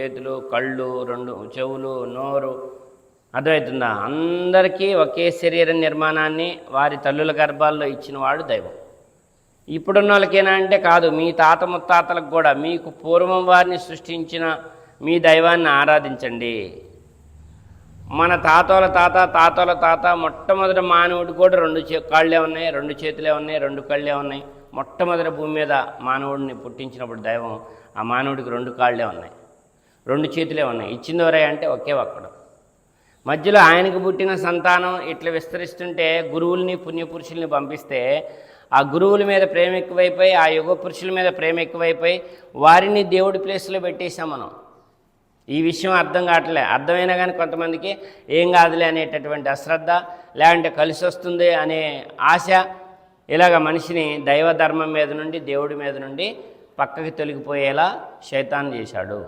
చేతులు కళ్ళు రెండు చెవులు నోరు. అర్థమవుతుందా? అందరికీ ఒకే శరీర నిర్మాణాన్ని వారి తల్లుల గర్భాల్లో ఇచ్చిన వాడు దైవం. ఇప్పుడున్న వాళ్ళకేనా అంటే కాదు మీ తాత ముత్తాతలకు కూడా. మీకు పూర్వం వారిని సృష్టించిన మీ దైవాన్ని ఆరాధించండి. మన తాతోల తాత తాతోల తాత మొట్టమొదటి మానవుడు కూడా రెండు చే కాళ్ళే ఉన్నాయి రెండు చేతులే ఉన్నాయి రెండు కళ్ళే ఉన్నాయి. మొట్టమొదటి భూమి మీద మానవుడిని పుట్టించినప్పుడు దైవం ఆ మానవుడికి రెండు కాళ్ళే ఉన్నాయి. రెండు చేతులే ఉన్నాయి. ఇచ్చిందవరే అంటే ఒకే ఒక్కడు. మధ్యలో ఆయనకు పుట్టిన సంతానం ఇట్లా విస్తరిస్తుంటే గురువుల్ని పుణ్యపురుషుల్ని పంపిస్తే ఆ గురువుల మీద ప్రేమ ఎక్కువైపోయి ఆ యుగ పురుషుల మీద ప్రేమ ఎక్కువైపోయి వారిని దేవుడి ప్లేస్లో పెట్టేశాం మనం. ఈ విషయం అర్థం కావట్లే. అర్థమైనా కానీ కొంతమందికి ఏం కాదులే అనేటటువంటి అశ్రద్ధ లేదంటే కలిసి వస్తుంది అనే ఆశ ఇలాగ మనిషిని దైవ ధర్మం మీద నుండి దేవుడి మీద నుండి పక్కకి తొలగిపోయేలా శైతాన్ చేశాడు.